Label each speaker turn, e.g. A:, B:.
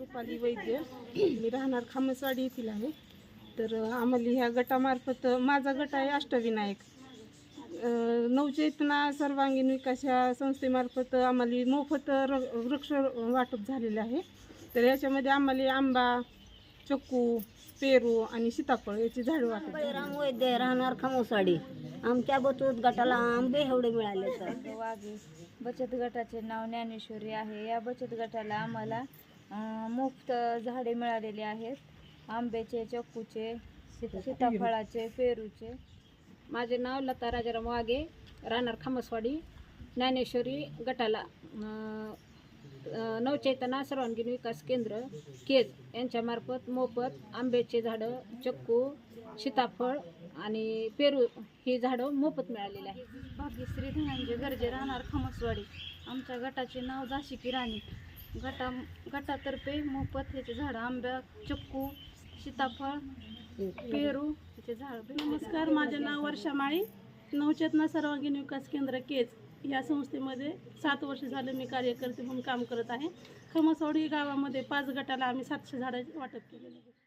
A: रुपाली वैद्य. मी राहणार खामसवाडी येथील आहे. तर आम्हाला ह्या गटामार्फत माझा गट आहे अष्टविनायक. नवचेतना सर्वांगीण विकास या संस्थेमार्फत आम्हाला मोफत र वृक्ष वाटप झालेलं आहे. तर याच्यामध्ये आम्हाला आंबा चक्कू पेरू आणि सीताफळ याची झाडं वाटप झाली.
B: राम वैद्य राहणार खमोसाडी. आमच्या बचत गटाला आंबे एवढे मिळाले तर.
C: वाघे बचत गटाचे नाव ज्ञानेश्वरी आहे. या बचत गटाला आम्हाला मुफ्त झाडे मिळालेली आहेत. आंब्याचे चक्कूचे सीताफळाचे पेरूचे.
D: माझे नाव लता राजाराम वाघे राहणार खामसवाडी ज्ञानेश्वरी गटाला. नवचैतना सर्वांगीण विकास केंद्र केज. यांच्यामार्फत मोफत आंब्याचे झाडं चक्कू सीताफळ आणि पेरू ही झाडं मोफत मिळालेली आहे
C: भाग्यश्री धनंजय गरजे राहणार खामसवाडी. आमच्या गटाचे नाव झाशिकी राणी. गटा गटातर्फे मोफत ह्याचे झाडं आंब्या चक्कू सीताफळ पेरू ह्याचे झाड
A: नमस्कार माझे नाव वर्षा माळी. नवचेतना सर्वांगीण विकास केंद्र केज या संस्थेमध्ये सात वर्ष झाले मी कार्यकर्ते म्हणून काम करत आहे. खमसवडी गावामध्ये पाच गटाला आम्ही सातशे झाडं वाटप केलेले आहे